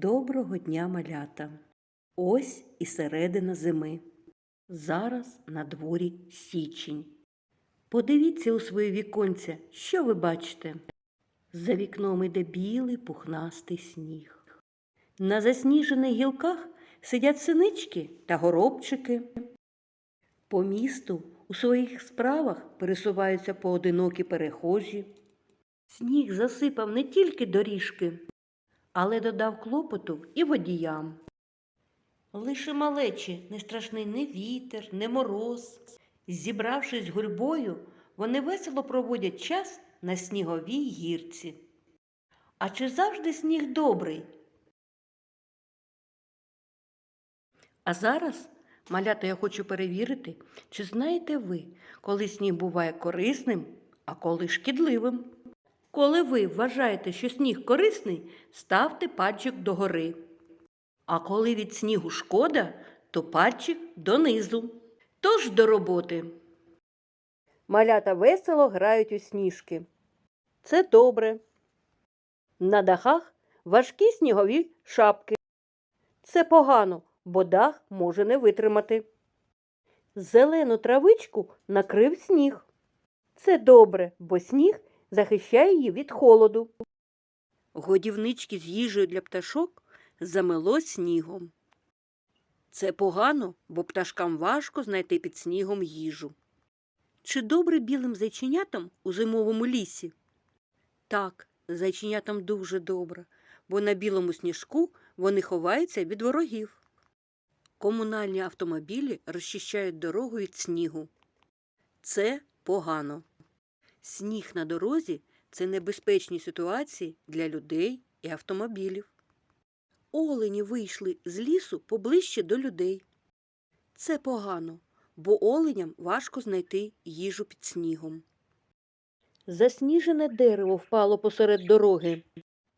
Доброго дня, малята! Ось і середина зими. Зараз на дворі січень. Подивіться у своє віконце, що ви бачите? За вікном іде білий пухнастий сніг. На засніжених гілках сидять синички та горобчики. По місту у своїх справах пересуваються поодинокі перехожі. Сніг засипав не тільки доріжки, але додав клопоту і водіям. Лише малечі не страшний ні вітер, ні мороз. Зібравшись гурьбою, вони весело проводять час на сніговій гірці. А чи завжди сніг добрий? А зараз, малята, я хочу перевірити, чи знаєте ви, коли сніг буває корисним, а коли шкідливим. Коли ви вважаєте, що сніг корисний, ставте пальчик догори. А коли від снігу шкода, то пальчик донизу. Тож до роботи. Малята весело грають у сніжки. Це добре. На дахах важкі снігові шапки. Це погано, бо дах може не витримати. Зелену травичку накрив сніг. Це добре, бо сніг захищає її від холоду. Годівнички з їжею для пташок замело снігом. Це погано, бо пташкам важко знайти під снігом їжу. Чи добре білим зайченятам у зимовому лісі? Так, зайченятам дуже добре, бо на білому сніжку вони ховаються від ворогів. Комунальні автомобілі розчищають дорогу від снігу. Це погано. Сніг на дорозі це небезпечні ситуації для людей і автомобілів. Олені вийшли з лісу поближче до людей. Це погано, бо оленям важко знайти їжу під снігом. Засніжене дерево впало посеред дороги.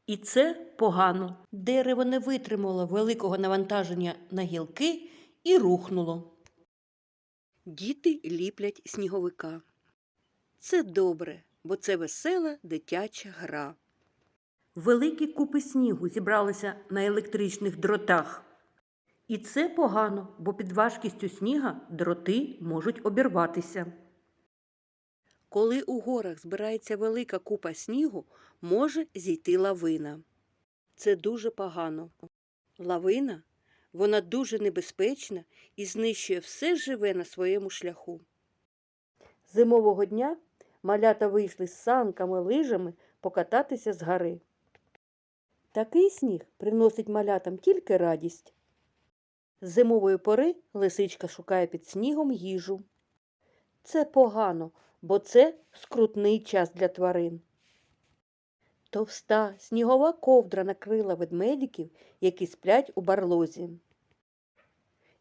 І це погано. Дерево не витримало великого навантаження на гілки і рухнуло. Діти ліплять сніговика. Це добре, бо це весела дитяча гра. Великі купи снігу зібралися на електричних дротах. І це погано, бо під важкістю сніга дроти можуть обірватися. Коли у горах збирається велика купа снігу, може зійти лавина. Це дуже погано. Лавина вона дуже небезпечна і знищує все живе на своєму шляху. Зимового дня малята вийшли з санками, лижами покататися з гори. Такий сніг приносить малятам тільки радість. З зимової пори лисичка шукає під снігом їжу. Це погано, бо це скрутний час для тварин. Товста снігова ковдра накрила ведмедиків, які сплять у барлозі.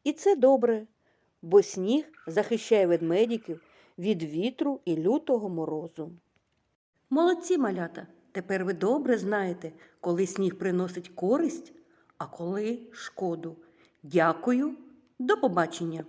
І це добре, бо сніг захищає ведмедиків від вітру і лютого морозу. Молодці малята! Тепер ви добре знаєте, коли сніг приносить користь, а коли шкоду. Дякую, до побачення!